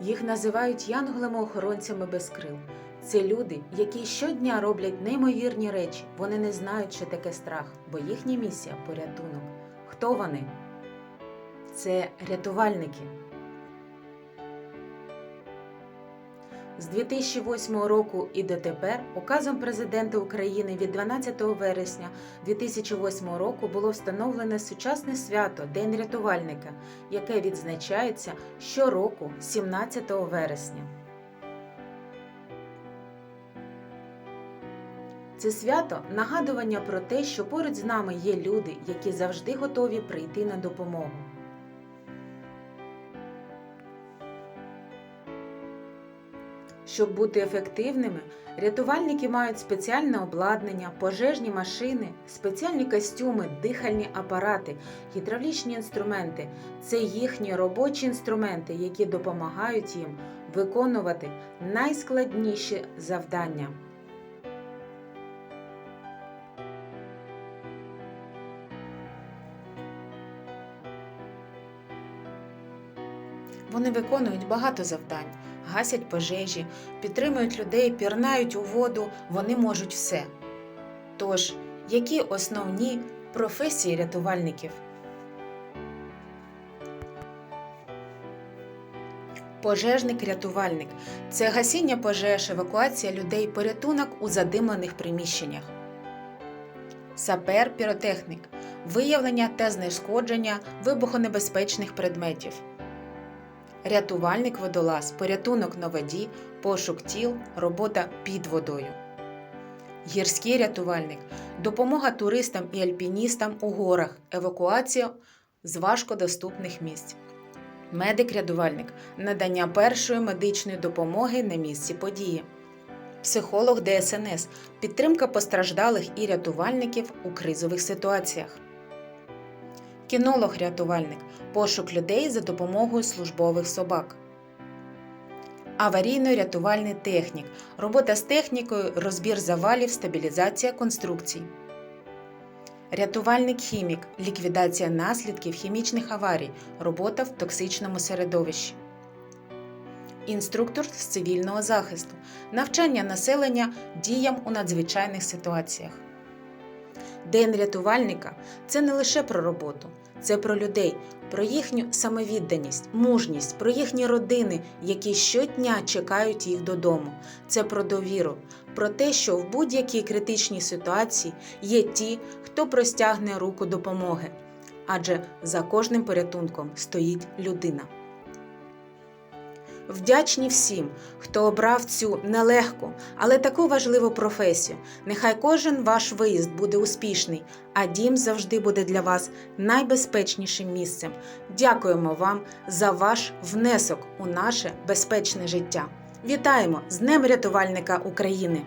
Їх називають янголами-охоронцями без крил. Це люди, які щодня роблять неймовірні речі. Вони не знають, що таке страх, бо їхня місія порятунок. Хто вони? Це рятувальники. З 2008 року і дотепер указом президента України від 12 вересня 2008 року було встановлене сучасне свято День рятувальника, яке відзначається щороку 17 вересня. Це свято нагадування про те, що поруч з нами є люди, які завжди готові прийти на допомогу. Щоб бути ефективними, рятувальники мають спеціальне обладнання, пожежні машини, спеціальні костюми, дихальні апарати, гідравлічні інструменти. Це їхні робочі інструменти, які допомагають їм виконувати найскладніші завдання. Вони виконують багато завдань, гасять пожежі, підтримують людей, пірнають у воду, вони можуть все. Тож, які основні професії рятувальників? Пожежник-рятувальник це гасіння пожеж, евакуація людей, порятунок у задимлених приміщеннях. Сапер-піротехнік виявлення та знешкодження вибухонебезпечних предметів. Рятувальник водолаз, порятунок на воді, пошук тіл, робота під водою. Гірський рятувальник допомога туристам і альпіністам у горах, евакуація з важкодоступних місць. Медик-рятувальник надання першої медичної допомоги на місці події. Психолог ДСНС підтримка постраждалих і рятувальників у кризових ситуаціях. Кінолог-рятувальник пошук людей за допомогою службових собак. Аварійно-рятувальний технік робота з технікою, розбір завалів, стабілізація конструкцій. Рятувальник-хімік ліквідація наслідків хімічних аварій, робота в токсичному середовищі. Інструктор з цивільного захисту навчання населення діям у надзвичайних ситуаціях. День рятувальника це не лише про роботу, це про людей, про їхню самовідданість, мужність, про їхні родини, які щодня чекають їх додому. Це про довіру, про те, що в будь-якій критичній ситуації є ті, хто простягне руку допомоги. Адже за кожним порятунком стоїть людина. Вдячні всім, хто обрав цю нелегку, але таку важливу професію. Нехай кожен ваш виїзд буде успішний, а дім завжди буде для вас найбезпечнішим місцем. Дякуємо вам за ваш внесок у наше безпечне життя. Вітаємо з Днем рятувальника України!